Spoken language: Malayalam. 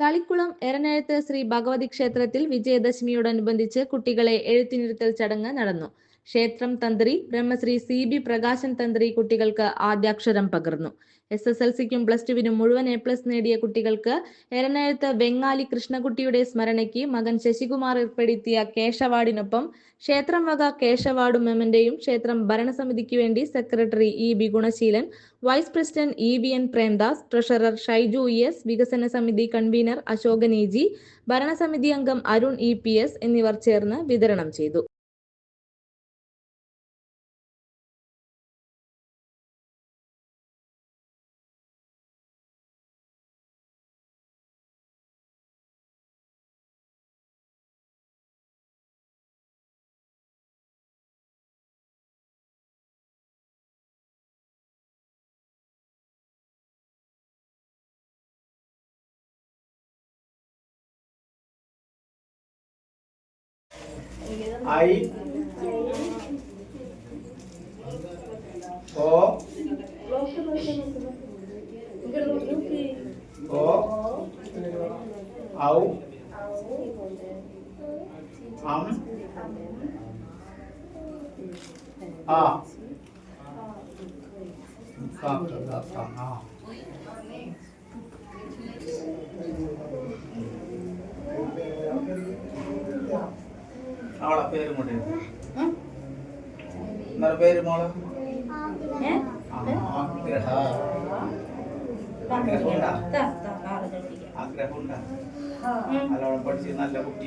തളിക്കുളം എരനെഴുത്ത് ശ്രീ ഭഗവതി ക്ഷേത്രത്തിൽ വിജയദശമിയോടനുബന്ധിച്ച് കുട്ടികളെ എഴുത്തിനിരുത്തൽ ചടങ്ങ് നടന്നു. ക്ഷേത്രം തന്ത്രി ബ്രഹ്മശ്രീ സി ബി പ്രകാശൻ തന്ത്രി കുട്ടികൾക്ക് ആദ്യാക്ഷരം പകർന്നു. എസ് എസ് എൽ സിക്കും പ്ലസ് ടുവിനും മുഴുവൻ എ പ്ലസ് നേടിയ കുട്ടികൾക്ക് എരനെഴുത്ത് വെങ്ങാലി കൃഷ്ണകുട്ടിയുടെ സ്മരണയ്ക്ക് മകൻ ശശികുമാർ ഏർപ്പെടുത്തിയ കേശവാടിനൊപ്പം ക്ഷേത്രം വക കേശവാടും മെമ്മന്റെയും ക്ഷേത്രം ഭരണസമിതിക്ക് വേണ്ടി secretary E B Gunaseelan vice president E V N Premdas treasurer Shaiju E S വികസന സമിതി കൺവീനർ അശോകൻ അശോകനേജി ഭരണസമിതി അംഗം അരുൺ ഇ പി എസ് എന്നിവർ ചേർന്ന് വിതരണം ചെയ്തു. I O O Au Am A Ka ka ka A അവളെ പേര് കൂടെ എന്നാ പേര് മോളെ? ആഗ്രഹ. ആഗ്രഹമുണ്ടാ? ആഗ്രഹമുണ്ടാ? അവളെ പഠിച്ച് നല്ല കുട്ടിയാണ്